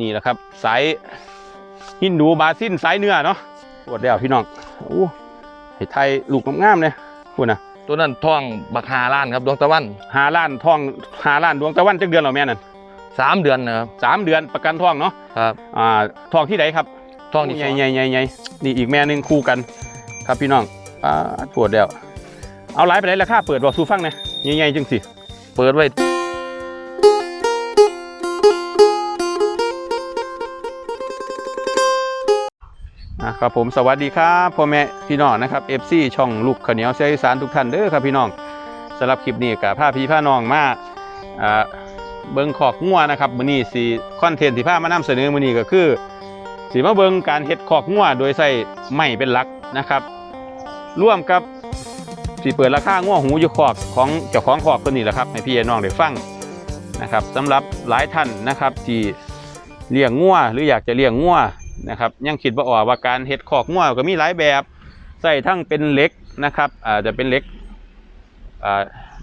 นี่แหละครับสายฮินดูบาซินสายเนื้อเนาะปวดแล้วพี่น้องโอ้ให้ไทยลูกงามๆเลยคุณนะตัวนั้นท่องบักฮาล้านครับดวงตะวันหาล้านทองหาล้านดวงตะวันจักเดือนเหรอแม่นั่นสามเดือนนะครับสามเดือนประกันทองเนาะครับอ่าทองที่ไหนครับท่องที่ใหสญ่องใหญ่ใหญ่ใหญ่นี่อีกแม่หนึงคู่กัน ครับพี่น้องอ่าปวดแล้วเอาไลฟ์ไปไหนราคาเปิดบอกสู้ฟังเนี่อยใหญ่ๆจังสิเปิดไว้ ครับผมสวัสดีครับพ่อแม่พี่น้องนะครับ FC ช่องลูกขเหนียวเสียอีสานทุกท่านเด้อครับพี่น้องสำหรับคลิปนี้กับผ้าพี่ผ้าน้องมาเบิ่งขอกงัวนะครับมื้อนี้สิคอนเทนต์ที่ผ้ามานำเสนอมื้อนี้ก็คือสิมาเบิ่งการเฮ็ดขอกงัวโดยใช้ไม้เป็นหลักนะครับ ร่วมกับสิเปิดราคางัวหูอยู่ขอกของเจ้าของขอกคนนี้แหละครับให้พี่น้องได้ฟังนะครับสำหรับหลายท่านนะครับที่เลี้ยงงัวหรืออยากจะเลี้ยงงัว นะครับยังคิดว่าออกว่าการเฮ็ดขอกงัวก็มีหลายแบบใส่ทั้งเป็นเหล็กนะครับอาจจะเป็นเหล็ก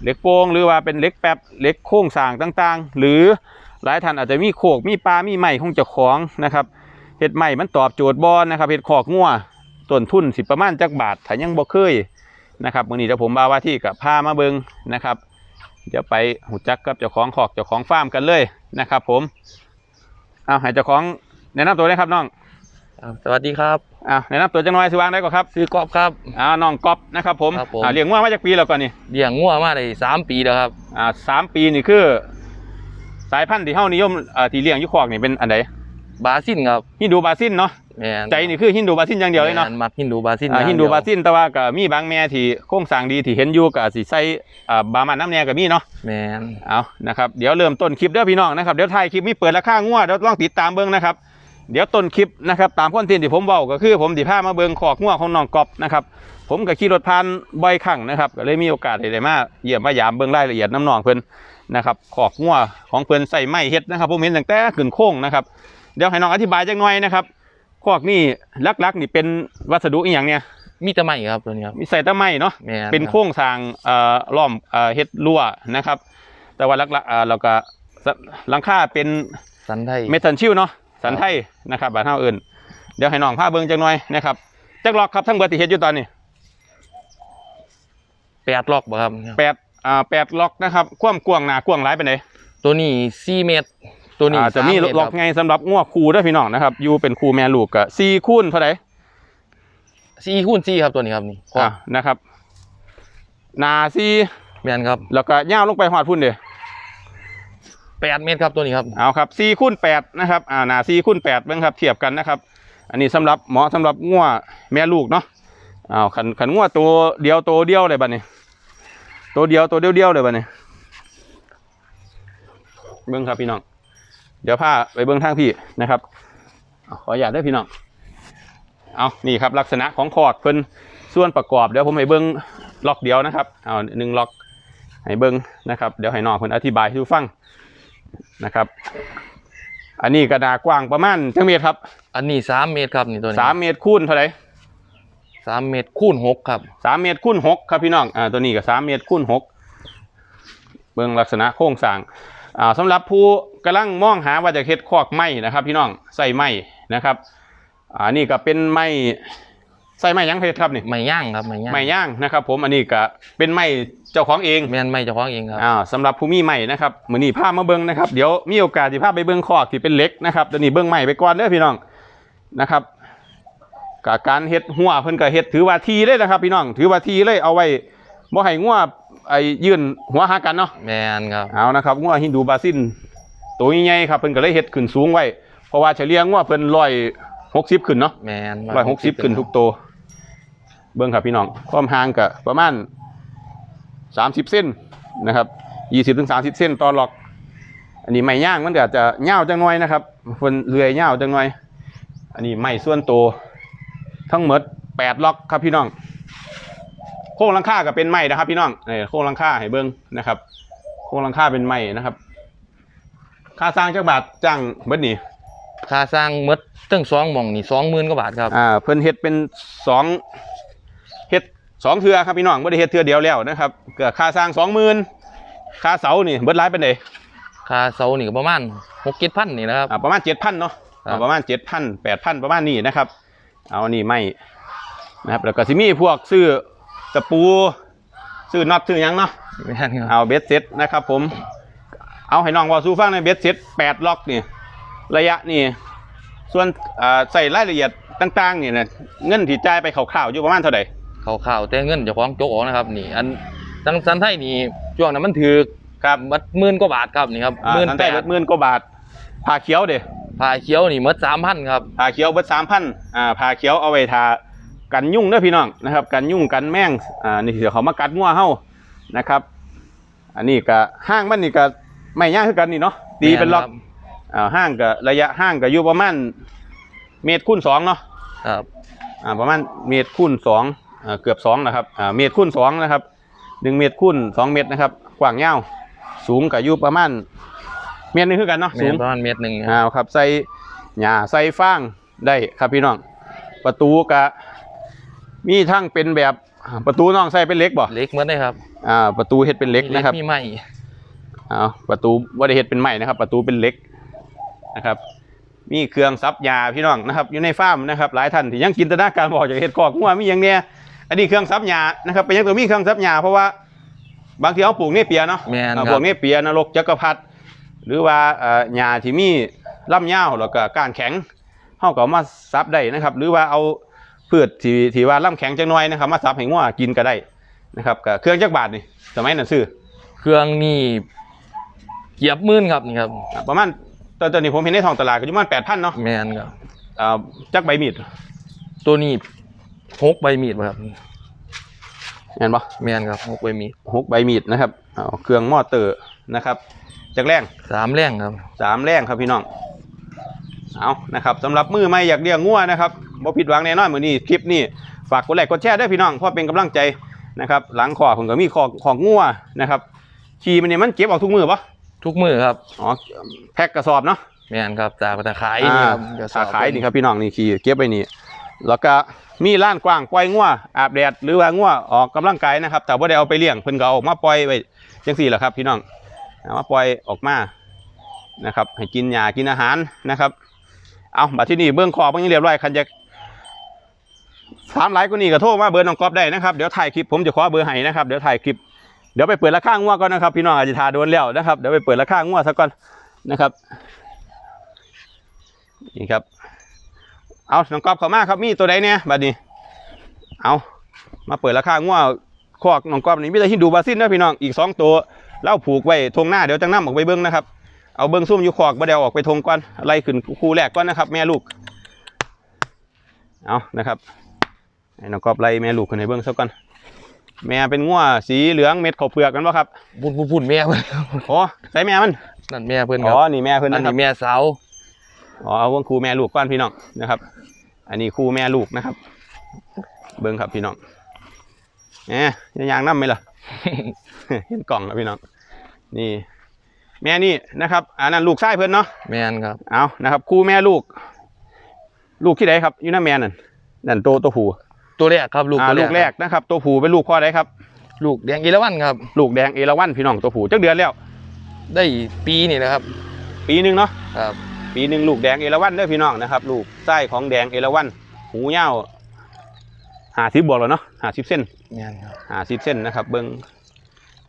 เหล็กโป่งหรือว่าเป็นเหล็กแป๊บเหล็กโครงสางต่างๆ หรือหลายท่านอาจจะมีโคกมีปลามีไม้ของเจ้าของนะครับเฮ็ดไม้มันตอบโจทย์บอนะครับเฮ็ดขอกงัวต้นทุนสิประมาณจักบาทถ้ายังบ่เคยนะครับมื้อนี้เดี๋ยวผมบาว่าที่กับพามาเบิงนะครับ เดี๋ยวไปหูจักกับเจ้าของขอกเจ้าของฟาร์มกันเลยนะครับ ผมเอาให้เจ้าของแนะนำตัวเลยครับน้อง ครับสวัสดีครับอ่าแนะนำตัวจังน้อยสิวางได้ก่อนครับซื้อกอบครับ อ่าน้องก๊อฟนะครับผมครับผม อ่าเลี้ยงงัวมาจากปีแล้วก่อนนี่เลี้ยงงัวมาได้สามปีแล้วครับ อ่าสามปีนี่คือ สายพันธุ์ที่เฮานิยมอ่าที่เลี้ยงอยู่ขอกนี่เป็นอันใดบาซินครับฮินดูบาซินเนาะแม่นใจนี่คือฮินดูบาซินอย่างเดียวเลยเนาะแม่มักฮินดูบาซินอ่าอย่งฮินดูเยวบาซินแต่ว่าก็มีบางแม่ที่โครงสร้างดีที่เห็นอยู่ก็อาจสิใส่อ่าบามันน้ำแหน่ก็มีเนาะ แม่นเอานะครับ เดี๋ยวเริ่มต้นคลิปเด้อพี่น้องนะครับ เดี๋ยวถ่ายคลิปมีเปิดราคางัวเดี๋ยวลองติดตามเบิ้งนะครับ เดี๋ยวต้นคลิปนะครับตามคอนเทนต์ที่ผมเว้าก็คือ ผมสิพามาเบิ้งขอกงัวของน้องกอบนะครับผมก็ขี่รถผ่านบ่อยครั้งนะครับก็เลยมีโอกาสได้มาเยี่ยมมายามเบิ้งรายละเอียดน้ำนองเพิ่นนะครับขอกงัวของเพิ่นใส่ไม้เฮ็ดนะครับผมเห็นตั้งแต่ขึ้นโค้งนะครับเดี๋ยวให้น้องอธิบายจักหน่อยนะครับขอกนี่ลักๆนี่เป็นวัสดุอีหยังเนี่ยมีแต่ไม้ครับตัวนี้ครับมีใส่แตะไม้เนาะแม่นเป็นรับโครงสร้างเอ่อล้อมเอ่อเฮ็ดรั้วนะครับ แต่ว่าหลักๆเอ่อเราก็สหลังคาเป็นสันไทยเมทัลชิลเนาะ สันไทยนะครับบ้านเฮาเอิ้นเดี๋ยวให้น้องพาเบิ่งจักหน่อยนะครับจักล็อกครับทั้งเบิดที่เฮ็ดอยู่ตอนนี้แปดล็อกบ่ครับแปดอ่าแปดล็อกนะครับความกว้างหน้ากว้างหลายปานใดตัวนี้สี่เมตร ตัวนี้อ่าจะมีสาเตรล็อกครับไงสำหรับงัวคู่เด้อพี่น้องนะครับอยู่เป็นคู่แม่ลูกก็4คูณเท่าใดสี่คูณสี่ครับตัวนี้ครับนี่อ่านะครับหน้า4แม่นครับ แล้วก็ยาวลงไปฮอดพุ่นเด้ แปดเมตรครับตัวนี้ครับเอาครับ4คูณ8นะครับอ่าหนา4คูณ8เบิ่งครับเทียบกันนะครับ อันนี้สำหรับเหมาะสำหรับงัวแม่ลูกเนาะเอาขันขันงัวตัวเดียวตัวเดียวเลยบัดนี้ตัวเดียวตัวเดียวเดียวเลยบัดนี้เบิ่งครับพี่น้อง เดี๋ยวพาไปเบิ่งทางพี่นะครับเอาขออนุญาตด้วยพี่น้องเอานี่ครับลักษณะของคอกเพิ่นส่วนประกอบเดี๋ยวผมให้เบิ่งล็อกเดียวนะครับเอาหนึ่งล็อกให้เบิ่งนะครับเดี๋ยวให้น้องเพิ่นอธิบายให้ฟัง นะครับ อันนี้กระดาษกว้างประมาณจังเมตรครับอันนี้สามเมตรครับนี่ตัวนี้สามเมตรคูณเท่าไหร่สามเมตรคูณหกครับสามเมตรคูณหกครับพี่น้องอ่าตัวนี้ก็สามเมตรคูณหกเบื้องลักษณะโครงสร้างอ่าสำหรับผู้กำลังมองหาว่าจะเฮ็ดคอกไม้นะครับ พี่น้องใส่ไม้นะครับอ่านี่ก็เป็นไม้ ใส่ไม้หยังเพชรครับนี่ไม้ย่างครับไม้ย่างไม้ย่างนะครับ ผมอันนี้ก็เป็นไม้เจ้าของเองแม่นไม้เจ้าของเองครับอ่าสำหรับผู้มีใหม่นะครับมือนี้พามาเบิ้งนะครับเดี๋ยวมีโอกาสที่พาไปเบิ้งคอกที่เป็นเหล็กนะครับเดี๋ยวนี้เบิ้งใหม่ไปก่อนเด้อพี่น้องนะครับกการเฮ็ดหัวเพิ่นก็เฮ็ดถือว่าทีเลยนะครับ พี่น้องถือว่าทีเลยเอาไว้บ่ให้งัวไอ้ยื่นหัวหากันเนาะแม่นครับเอานะครับงัวฮินดูบราซินตัวใหญ่ๆครับเพิ่นก็เลยเฮ็ดขึ้นสูงไว้เพราะว่าเฉลี่ยงัวเพิ่น160ขึ้นเนาะแม่นร้อยหกสิบขึ้นทุกตัว เบิ้งครับพี่น้องความห่างก็ประมาณสามสิบเส้นนะครับยี่สิบถึงสามสิบเส้นต่อล็อก อันนี้ไม้ย่างมันก็อาจจะเง่าวจังหน่อยนะครับเพิ่นเลื่อยเง่าวจังหน่อย อันนี้ไม้ส่วนตัวทั้งหมดแปดล็อกครับพี่น้อง โครงหลังคาก็เป็นไม้นะครับพี่น้องนี่โครงหลังคาให้เบิ้งนะครับ โครงหลังคาเป็นไม้นะครับ ค่าสร้างจักบาทจ้างเบิดนี่ค่าสร้างหมดตั้งสองหม่องนี่สองหมื่นกว่าบาทครับอ่าเพิ่นเฮ็ดเป็นสองเฮ็ด สองเทือครับพี่น้องบ่ได้เฮ็ดเทือเดียวแล้วนะครับเกิดค่าสร้างสองหมื่นค่าเสานี่เบิดหลายเป็นไดค่าเสานี่ก็ประมาณหกเจ็ดพันนี่นะครับอ่าประมาณเจ็ดพันเนาะครับอ่าประมาณเจ็ดพันแปดพันประมาณนี้นะครับ เอานี่ไม่นะครับแล้วก็สิมีพวกซื้อตะปูซื้อน็อตซื้อหยังเนาะแม่นครับเอาเบสเซ็ตนะครับผมเอาให้น้องเว่าสู้ฟังในเบสเซ็ตแปดล็อกนี่ระยะนี่ส่วนอ่าใส่รายละเอียดต่างๆนี่นะเงินที่จ่ายไปคร่าวๆอยู่ประมาณเท่าไหร่ ข่าวๆแต่เงินเจ้าของโจกออกนะครับนี่อันทั้งสันไทยนี่ช่วงนั้นมันถือครับมัดหมื่นกว่าบาทครับนี่ครับอ่าหมื่นทันแปได้ดหมื่นกว่าบาทผ่าเขียวเด้ผ้าเขียวนี่มัดสามพันครับผ่าเขียวเบิดสามพันอ่าผ่าเขียวเอาไว้ทากันยุ่งเด้อพี่น้องนะครับ กันยุ่งกันแมงอ่านี่เดี๋ยวเขามากัดงัวเฮานะครับ อันนี้ก็ห้างมันนี่ก็ไม่ยากคือกันนี่เนาะตีเป็นล็อกแม่อ่าห้างก็ระยะห้างก็อยู่ประมาณเมตรคูณสองเนาะครับอ่าประมาณเมตรคูณสองอ่า เกือบสองนะครับอ่าเมตรคูณสองนะครับหนึ่งเมตรคูณสองเมตรนะครับ กว้างยาวสูงก็อยู่ประมาณเมตรหนึงคือกันเนาะแม่สูนงประมาณเมตรหนึ่งครับอ่าครับใส่หญ้าใส่ฟางได้ครับพี่น้อง ประตูก็มีทั้งเป็นแบบอ่าประตูน้องใส่เป็นเหล็กบ่เล็กเหมือนได้ครับอ่าประตูเฮ็ดเป็นเหล็กมีนะครับมีไม้อ้าวประตูว่าได้เฮ็ดเป็นไม้นะครับ ประตูเป็นเหล็กนะครับมีเครื่องซับยาพี่น้องนะครับอยู่ในฟาร์มนะครับหลายท่านที่ยังจินตนาการบอกอยากเฮ็ดคอกงัวมีอย่างเนี้ย อันนี้เครื่องซับยานะครับเป็นหยังตัวมีเครื่องซับยาเพราะว่าบางทีเอาปลูกเนี่ยเปียเนาะแม่นอ่าคพรัวบกนี้เปียนรกจักรพรรดิหรือว่าเอ่อหญ้าที่มีล่ำยาวแล้วก็ก้านแข็งเฮาก็เอามาซับได้นะครับ หรือว่าเอาพืชที่ที่ว่าล่ำแข็งจังน้อยนะครับมาซับให้งัวกินก็ได้นะครับก็เครื่องจักรบาทนี่สมัยนั้นซื้อ เครื่องนี่เกียบหมื่นครับนี่ครับ อ่าประมาณตอนตอนนี้ผมเห็นในท้องตลาดก็อยู่ประมาณ8,000เนาะแม่นครับ อ่าจักใบมีดตัวนี้ หกใบมีดบ่ครับเห็นปะแม่นครับหกใบมีดหกใบมีดนะครับเอาเครื่องมอเตอร์นะครับจักแรงสามแรงครับสามแรงครับพี่น้องเอานะครับสำหรับมือไม่อยากเลี้ยงงัวนะครับบ่ผิดหวังแน่นอนมื้อนี้คลิปนี้ฝากกดไลค์กดแชร์ด้วยพี่น้องเพราะเป็นกำลังใจนะครับหลังขอผมก็มีของของงัวนะครับขี่มันเนี่ยมันเก็บออกทุกมือปะทุกมือครับอ๋อแพ็คกระสอบเนาะแม่นครับจากตะขายอ่านี่ครับกระสสาอบขายนี่ครับพี่น้องนี่ขี่เก็บไว้นี่ แล้วก็มีร้านกว้างปล่อยงัวอาบแดดหรือว่างัวออกกำลังกายนะครับแต่ว่าได้เอาไปเลี้ยงเพิ่นก็เอาอกมาปล่อยไว้จังสี่แหละครับ พี่น้องเอามาปล่อยออกมานะครับ ให้กินหญ้ากินอาหารนะครับ เอาบัดที่นี่เบื้องคอเบื้องทีเรียบร้อยคันจะถามหลายกว่านี้ก็โทรมาเบอร์น้องก๊อฟได้นะครับเดี๋ยวถ่ายคลิปผมจะขอเบอร์ให้นะครับเดี๋ยวถ่ายคลิปเดี๋ยวไปเปิดราคางัวก่อนนะครับ พี่น้องอาจจะทาโดนแล้วนะครับเดี๋ยวไปเปิดราคางัวซะก่อนนะครับนี่ครับ เอาน้องก๊อฟเข้ามาครับมีตัวใดเนี่ยบัดนี้ เอามาเปิดราคางัวคอกน้องก๊อฟนี่มีแต่ฮินดูบาซินนะพี่น้องอีกสองตัวเล่าผูกไว้ทงหน้าเดี๋ยวจังน้ำออกไปเบิ้งนะครับเอาเบิ้งซุ่มอยู่คอกบ่เดียวออกไปทงก่อนไล่ขึ้นคู่แรกก่อนนะครับ แม่ลูกเอานะครับให้น้องก๊อฟไล่แม่ลูกขึ้นให้เบิ้งซะก่อนแม่เป็นงัวสีเหลืองเม็ดข้าวเปลือกกันวะครับพุ่นพุ่นพุ่นแม่เพิ่นครับโอ้ใส่แม่มันนั่นแม่เพิ่นคอ๋รับอนี่แม่เพิ่นอันนะครับนี้แม่สาว อ๋อเอาเบิ้งคู่แม่ลูกก่อนพี่น้องนะครับ อันนี้คู่แม่ลูกนะครับ เบิ้งครับพี่น้องแหมยังยางน้ำไหมล่ะเห็นกล่องแล้วพี่น้องนี่ แม่นี่นะครับอันนั้นลูกไส้เพิ่นเนาะแม่นครับเอานะครับ คู่แม่ลูก ลูกที่ไหนครับอยู่น้าแม่นั่นนั่นโตตัวผู้ตัวแรกครับลูกอ่าตัวลูกแรกนะครับ ตัวผู้เป็นลูกพ่อได้ครับ ลูกแดงอีละวันครับ ลูกแดงเอราวันพี่น้องตัวผู้จักเดือนแล้ว ได้ปีนี่นะครับ ปีหนึ่งเนาะครับ ปีหนึ่งลูกแดงเอราวันเด้อพี่น้องนะครับ ลูกไส้ของแดงเอราวันหูยาวหาสิบบวกแล้วเนาะหาสิบเส้นแม่นครับหาสิบเส้นนะครับ เบิง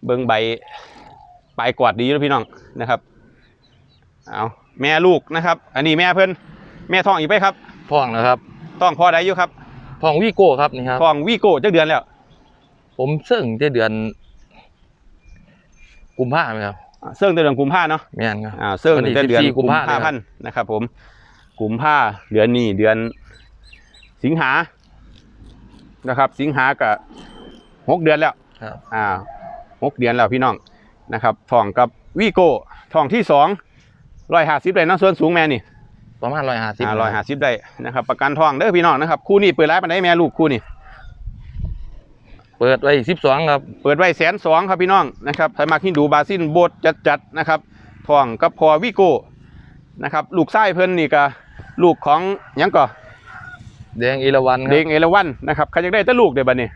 เบิงใบปลายกวาดดีแล้วพี่น้องนะครับเอาแม่ลูกนะครับ อันนี้แม่เพิ่นแม่ท้องอีกไปครับพ่องนะครับต้องพ่อได้อยู่ครับพ่องวีโก้ครับนี่ครับท้องวีโก้จักเดือนแล้ว ผมเสิ่งจะเดือนกุมภาพันธ์ครับอ่า เสื่องแต่เดือนกุมภาเนาะแม่นครับอ่าเสื่องวันที่แต่เดือน14กุกุมมภาภาพันธ์นะครับ ผมกุมภาเดือนนี้เดือน สิงหานะครับ สิงหากับหกเดือนแล้วครับอ่าหกเดือนแล้วพี่น้องนะครับทองกับวีโก้ทองที่สองร้อยห้าสิบเลยเนาะส่วนสูงแม่นี่ประมาณร้อยห้าสิบอ่าร้อยห้าสิบได้นะครับ ประกันทองเด้อพี่น้องนะครับคู่นี้เปิดร้านปันได้แม่ลูกคู่นี้ เปิดไว้สิบสองครับ เปิดไว้แสนสองครับพี่น้องนะครับไทยมาคินดูบาซินโบดจัดจัดๆนะครับทองกับพอวีโก้นะครับลูกไส้เพิ่นนี่ก็ลูกของหยังก่อแดงอีละวันคเด็รักบเอราวันนะครับใครจะได้แต่ลูกเดี๋ยวบัดนี้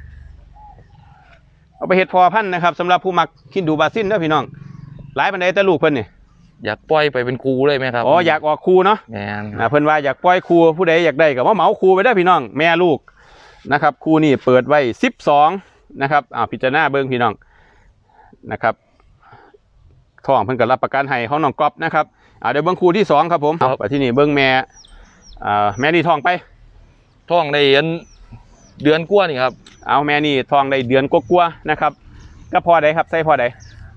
เอาไปเฮ็ดพอพันธุ์นะครับสำหรับผู้มักคินดูบาซินเด้อพี่น้องหลายปันไดแต่ลูกเพิ่นนี่อยากปล่อยไปเป็นครูเลยไหมครับอ๋ออยากออกครูเนาะแมนคอ่ารับเพิ่นว่าอยากปล่อยครูผู้ใดอยากได้ก็มาเหมาครูไปได้อพี่น้อง แม่ลูกนะครับครูนี่เปิดไว้12 นะครับอ่าพิจารณาเบิ่งพี่น้องนะครับท้องเพิ่นก็รับประกันให้ของน้องก๊อฟนะครับอ่าเดี๋ยวเบิ่งครูที่สองครับผมเอาไปที่นี่เบิ่งแม่อ่าแม่นี่ท้องไปท้องได้เดือนเดือนกว่านี่ครับ เอาแม่นี่ท้องได้เดือนกว่าๆนะครับ ก็พอได้ครับใส่พอได้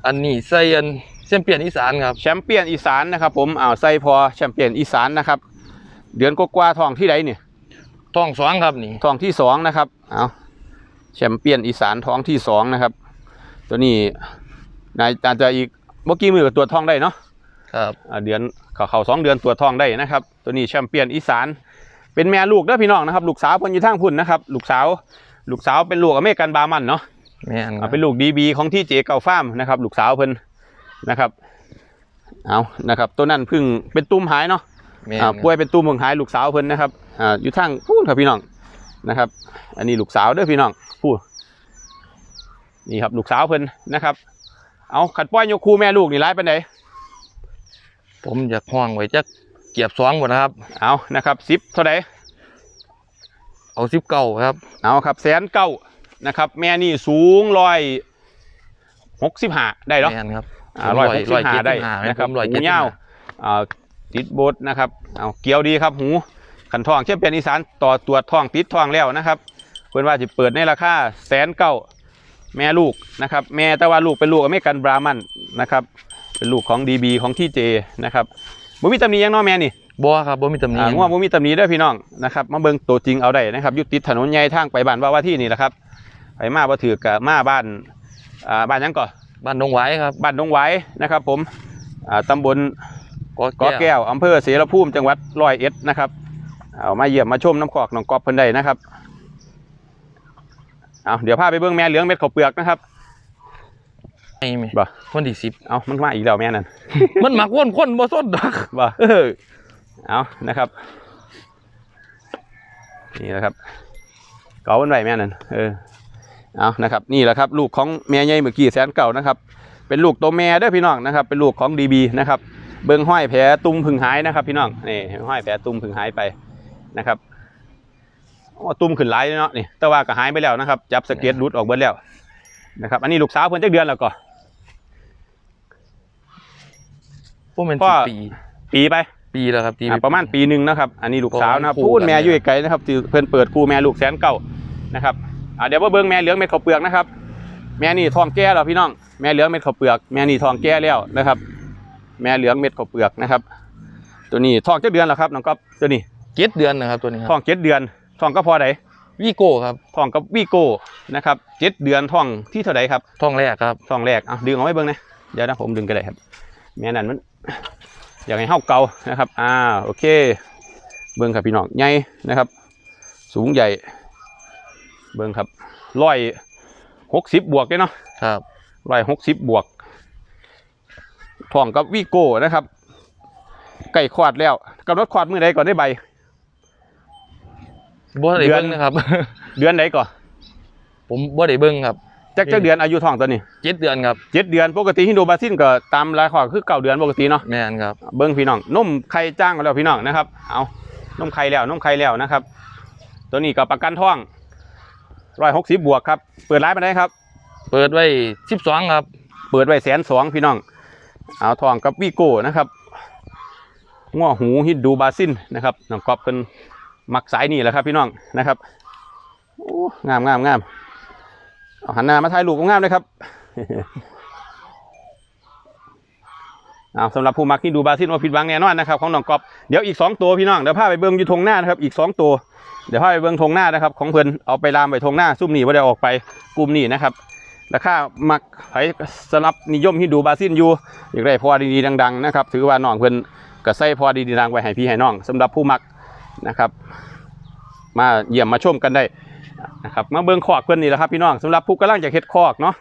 อันนี้ใส่อันเส้นเปลี่ยนอีสานครับแชมเปี้ยนอีสานนะครับ ผมอ้าวใส่พอแชมเปี้ยนอีสานนะครับ เดือนกว่าๆท้องที่ใดเนี่ยท้องสองครับนี่ท้องที่สองนะครับเอา แชมเปี้ยนอีสานท้องที่สองนะครับ ตัวนี้นายอาจจะอีกเมื่อกี้มือกับตัวจท้องได้เนาะครับอ่าเดือนเขาเขาสองเดือนตัวจท้องได้นะครับ ตัวนี้แชมเปี้ยนอีสาน เป็นแม่ลูกเด้อพี่น้องนะครับ ลูกสาวเพิ่นอยู่ทางพุ่นนะครับ ลูกสาว ลูกสาวเป็นลูกอเมริกันบาร์มันเนาะแมนคอ่ารับเป็นลูกดีบีของที่เจเก่าฟาร์มนะครับ ลูกสาวเพิ่นนะครับเอานะครับ ตัวนั้นเพึ่งเป็นตุ้มหายเนาะแมนอ่าครับป่วยเป็นตุ้มเมืองหายลูกสาวเพิ่นนะครับอ่าอยู่ทางพูดครับพี่น้อง นะครับ อันนี้ลูกสาวเด้อพี่น้องพูดนี่ครับลูกสาวเพิ่นนะครับ เอาขัดป้อยยกคู่แม่ลูกนี่ร้ายเป็นไดผมอยากห้องไว้จักเกียบสองหมดนะครับ เอานะครับสิบเท่าไดเอาสิบเก้าครับ เอาครับแสนเก้านะครับ แม่นี่สูงร้อยหกสิบห้าได้เหรอแมนครับร้อยหกสิบห้าได้นะนะคครัรับบร้อยหูเจ็ดสิบยาห้าวอ่าติดโบดนะครับ เอาเกี่ยวดีครับหู ขันทองเช่นเป็นอีสานต่อตรวจทองติดทองแล้วนะครับเพื่อนว่าจะเปิดในราคาแสนเก้าแม่ลูกนะครับ แม่แต่ว่าลูกเป็นลูกอเมริกันบรามันนะครับ เป็นลูกของดีบีของที่เจนะครับบ่มีตำหนิหยังเน้อแม่นี่บัวครับบ่มีตำหนิอ่าง่วงบ่มีตำหนิเด้อพี่น้องนะครับมาเบิ่งตัวจริงเอาได้นะครับอยู่ติดถนนใหญ่ทางไปบ้านว่าว่าที่นี่แหละครับไปมาบ่ถือกับมาบ้านอ่าบ้านหยังก่อนบ้านดงไว้ครับบ้านดงไว้นะครับ ผมอ่าตำบลกอเกาะแก้วอำเภอเสรภูมิจังหวัดร้อยเอ็ดนะครับ เอามาเยี่ยมมาชมน้ำขอกน้องกอบเพิ่นได้นะครับเอาเดี๋ยวพาไปเบิ่งแม่เหลืองเม็ดข้าวเปลือกนะครับไอ้แม่บ่คนที่สิบเอามันมาอีกแล้วแม่นั่น มันมักวนคนบ่สดดอกบ่เออเอานะครับ นี่แหละครับเก่าเป็นไหวแม่นั่นเออเอานะครับ นี่แหละครับ ลูกของแม่ใหญ่เมื่อกี้แสนเก่านะครับ เป็นลูกตัวแม่เด้อพี่น้องนะครับ เป็นลูกของดีบีนะครับ เบิ้งห้อยแผลตุ่มผึ่งหายนะครับ พี่น้องนี่ห้อยแผลตุ่มผึ่งหายไป นะครับโอ้ตุ่มขึ้นหลายเลยเนาะนี่แต่ว่าก็หายไปแล้วนะครับ จับสเก็ตรุดออกเบิดแล้วนะครับ อันนี้ลูกสาวเพิ่นจักเดือนแล้วก็พวกมันพ่สิอปี ปีไป ปีแล้วครับตีอ่าประมาณปีหนึ่งนะครับ อันนี้ลูกสาวนะครับประมาณคู่พูดแม่กันอยู่ไกลๆนะครับที่เพิ่นเปิดคู่แม่ลูกแสนเก่านะครับอ่าเดี๋ยวว่าเบิ้งแม่เหลืองเม็ดข้าวเปลือกนะครับ แม่นี่ทองแก่แล้วพี่น้อง แม่เหลืองเม็ดข้าวเปลือก แม่นี่ทองแก่แล้วนะครับ แม่เหลืองเม็ดข้าวเปลือกนะครับ ตัวนี้ทองเจ็ดเดือนแล้วครับน้องก๊อฟตัวนี้ เจ็ดเดือนนะครับตัวนี้คทอรับงเจ็ดเดือนทองก็พอไดวีโก้ครับทองกับวีโก้นะครับเจ็ดเดือนทองที่เท่าไดครับท้องแรกครับทองแรกอะดึงเอาไว้เบิ้งนะเดี๋ยวนะผมดึงก็ได้ครับแม่นั่นมันอยากให้เฮาเกานะครับอ่าโอเค เบิ้งครับพี่น้องใหญ่นะครับ สูงใหญ่ เบิ้งครับร้อยหกสิบบวกเลยเนาะครับร้อยหกสิบบวกทองกับวีโก้นะครับไก่ขวาดแล้วกำหนดขวาดมือใดก่อนได้ใบ บ่ได้เดือนเบิ่งนะครับ เดือนไหนก่อนผมบ่ได้เบิ่งครับจักจักเดือนอายุทองตัวนี้เจ็ดเดือนครับเจ็ดเดือนปกติฮินโดบราซิลก็ตามรายขอคือเก้าเดือนปกติเนาะแม่นครับเบิ้งพี่น้องนมไข่จ้างกันแล้วพี่น้องนะครับ เอานมไข่แล้วนมไข่แล้วนะครับ ตัวนี้ก็ประกันท่องร้อยหกสิบบวกครับ เปิดร้านไปได้ครับ เปิดไว้สิบสองครับ เปิดไว้แสนสองพี่น้อง เอาทองกับวีโก้นะครับง้อหูฮินดูบราซิลนะครับน้องกอบเป็น มักสายนี่แหละครับพี่น้องนะครับโอ้งามงามงามเอาหันหน้ามาถ่ายรูปงามเลยครับเอาสำหรับผู้มักที่ดูบาซิลว่าผิดหวังแน่นอนนะครับของน้องกอบเดี๋ยวอีกสองตัวพี่น้องเดี๋ยวพาไปเบิ้งอยู่ทงหน้านะครับอีกสองตัวเดี๋ยวพาไปเบิ้งทงหน้านะครับของเพิ่นเอาไปลามไปทงหน้าซุ่มหนีว่าได้ออกไปกลุ่มนี่นะครับราคามักไผสำหรับนิยมที่ดูบาซิลอยู่อยากได้พอดีๆดัง ๆ นะครับ ถือว่าน้องเพิ่นก็ใส่พอดีๆดังไว้ให้พี่ให้น้องสำหรับผู้มัก นะครับ มาเยี่ยมมาชมกันได้นะครับมาเบิ้งคอกเพิ่อนนี่แหละครับพี่น้องสำหรับผู้กำลังจะเฮ็ดคอกเนาะ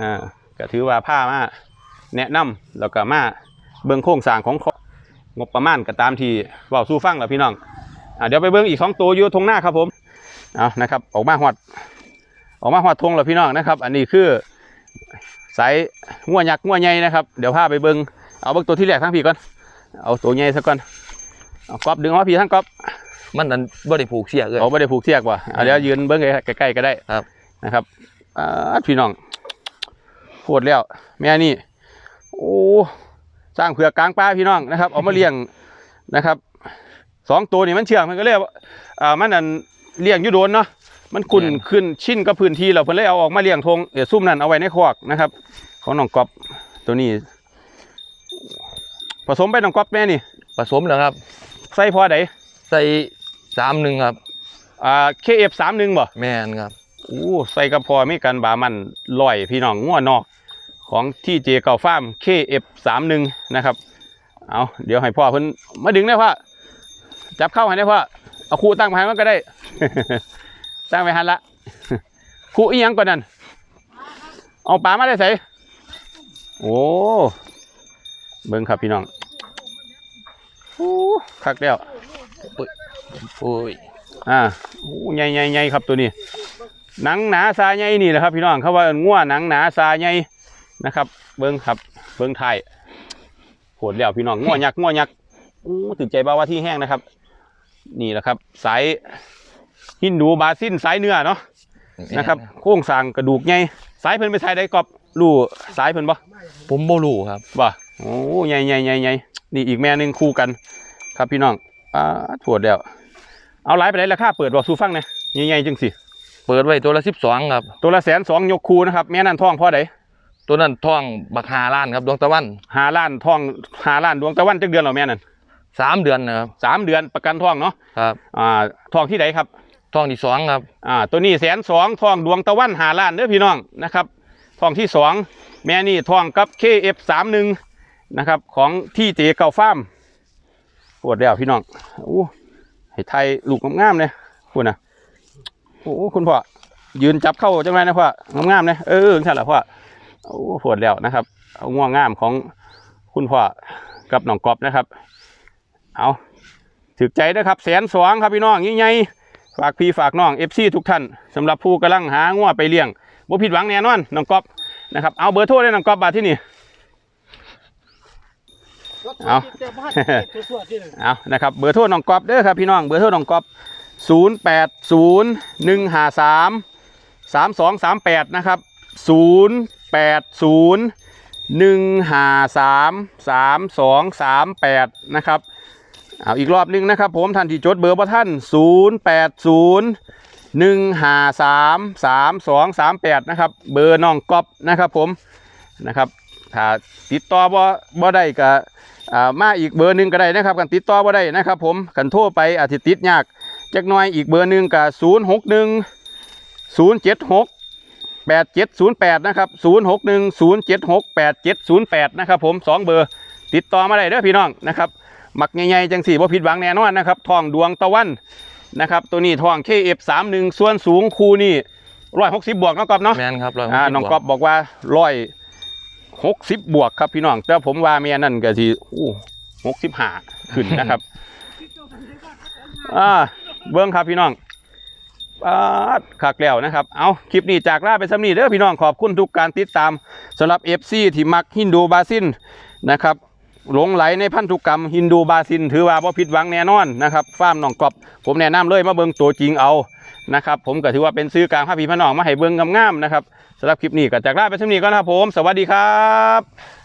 อ่าก็ถือว่าผ้ามาแนะนำแล้วก็มาเบิ่งโครงสร้างของงบประมาณก็ตามที่เว้าสู่ฟังแล้วพี่น้องอ่าเดี๋ยวไปเบิ่งอีกสองตัวอยู่ทงหน้าครับผมเอานะครับออกมาหอดออกมาหอดทงแล้วพี่น้องนะครับ อันนี้คือสายงัวยักษ์งัวใหญ่นะครับ เดี๋ยวพาไปเบิ่งเอาเบิ่งตัวที่แรกทั้งพี่ก่อน เอาตัวใหญ่ซะก่อน เอาก๊อฟดึงเอาพี่ทั้งก๊อฟมันอันบ่ได้ผูกเสียเลยเขาไม่ได้ผูกเสียกว่ะเอาเดี๋ยวยืนเบิ้งใกล้ๆก็ได้ครับ นะครับอ่าพี่น้องปวดแล้ว แม่นี่ โอ้สร้างเผือกกลางป่าพี่น้องนะครับเอามาเลี้ยงนะครับสองตัวนี่มันเชื่องมันก็เรียกว่าอ่ามันอันเลี้ยงอยู่โดนเนาะมันขุ่น ขึ้นชินกับพื้นที่เราเพิ่นเลยเอาออกมาเลี้ยงทงเอ๋ซุ่มนั่นเอาไว้ในคอกนะครับของน้องก๊อฟตัวนี้ ผสมไปน้องก๊อฟแม่นี่ผสมแล้วครับ ใส่พอไดใส่สามหนึ่งครับ อ่า KF สามหนึ่งบ่แม่นครับโอ้ใส่กระพอมีกันบามันลอยพี่น้องงัวนอก ของที่เจเก่าฟาร์ม KF31 นะครับ เอาเดี๋ยวให้พ่อเพิ่นมาดึงได้พ่อจับเข้าให้ได้พ่อเอาคู่ตั้งไปให้มันก็ได้ ตั้งไปหันละคู่อีหยังก่อนนั่นเอาปลามาได้ใส่โอ้เบิ่งครับพี่น้องโอ้คักแล้วโอ้ยอ่าโอ้ใหญ่ใหญ่ใหญ่ครับตัวนี้ หนังหนาซาใหญ่นี่แหละครับ พี่น้องเขาว่าง่วหนังหนาซาใหญ่นะครับ เบิ้งครับ เบิ้งไทายโหดแล้วพี่น้องง่วยักษ์ง่วยักษ์อู้ตื่นใจบ้าว่าที่แห้งนะครับ นี่แหละครับ สายฮินดูบาซินสายเนื้อเนาะนะครับโค้งสร้างกระดูกใหญ่สายเพิ่นไปสายใดกอบรู้สายเพิ่นบ่ผมบ่รู้ครับบ่โอ้ใหญ่ใหญ่ใหญ่ใหญ่ นี่อีกแม่หนึงคู่กัน ครับพี่น้องอ่าโหดแล้ว เอาหลายไปไหนราคาเปิดบอกสู้ฟังเนี่ยใหญ่ๆจังสิเปิดไว้ตัวละสิบสองครับ ตัวละแสนสองยกคูนะครับแม่นั่นท่องพ่อใดตัวนั้นท่องบักหาล้านครับดวงตะวันหาล้านท่องหาล้านดวงตะวันจักเดือนเหรอแม่นั่นสามเดือนนะครับสามเดือนประกันท่องเนาะครับอ่าท่องที่ไหนครับท่องที่สองครับอ่าตัวนี้แสนสองท่องดวงตะวันหาล้านเด้อพี่น้องนะครับท่องที่สองแม่นี่ท่องกับ KF สามหนึ่ง นะครับ ของที่เจเก่าฟาร์มปวดแล้วพี่น้องอู้ให้ไทยลูกงามๆเลยคุณนะโอ้คุณพ่อยืนจับเข้าจังไรนะพ่องามๆเลยเออใช่ละพ่อโอ้ปวดแล้วนะครับเอาง่วงงามของคุณพ่อกับน้องกอบนะครับ เอาถึกใจนะครับแสนสองครับพี่น้องยิ่งใหญ่ฝากพี่ฝากน้องเอฟซีทุกท่านสำหรับผู้กำลังหางัวไปเลี้ยงบ่ผิดหวังแน่นอนน้องก๊อฟนะครับเอาเบอร์โทรเลยน้องก๊อฟบาทที่นี่ เอา เอานะครับเบอร์โทรน้องก๊อฟเด้อครับพี่น้องเบอร์โทรน้องก๊อฟศูนย์แปดศูนย์หนึ่งห้าสามสามสองสามแปดนะครับศูนย์แปดศูนย์หนึ่งห้าสามสามสองสามแปดนะครับเอาอีกรอบหนึงนะครับผมท่านที่จดเบอร์บ่ท่าน 0 8 0 1 5 3 3 2 3 8นะครับเบอร์น้องก๊อฟนะครับผมนะครับ ถ้าติดต่อบ่บ่ได้ก็อ่ามาอีกเบอร์หนึ่งก็ได้นะครับกันติดต่อบ่ได้นะครับ ผมกันโทรไปอาจจะติดยากจักหน่อยอีกเบอร์หนึ่งก็0 6 1 0 7 6 8 7 0 8นะครับ0 6 1 0 7 6 8 7 0 8นะครับผมสองเบอร์ติดต่อมาได้เด้อพี่น้องนะครับหมักใหญ่ๆจังสี่บ่ผิดหวังแน่นอนนะครับทองดวงตะวันนะครับตัวนี้ทอง KF31 ส่วนสูงคูนี่ร้อยหกสิบบวกเนาะก๊อฟเนาะแม่นครับร้อยหกอ่าสิบน้องบวก๊อฟบอกว่าร้อย หกสิบบวกครับพี่น้อง แต่ผมว่าเมียนั่นก็สิอู้หกสิบห้าขึ้นนะครับอ่าเบิ้งครับพี่น้องอ่าคักแล้วนะครับ เอาคลิปนี้จากลาไปสำนีเด้อพี่น้องขอบคุณทุกการติดตามสำหรับ FC ที่มักฮินดูบาซินนะครับหลงไหลในพันธุกรรมฮินดูบาซิน ถือว่าบ่ผิดหวังแน่นอนนะครับฟาร์มหนองกรอบ ผมแนะนำเลยมาเบิ่งตัวจริงเอา นะครับผมก็ถือว่าเป็นซื้อกลางภาพี่พน้องมาให้เบิ่งงามๆนะครับสำหรับคลิปนี้ก็จากลาไปชั่นี้ก่อนนะครับผม สวัสดีครับ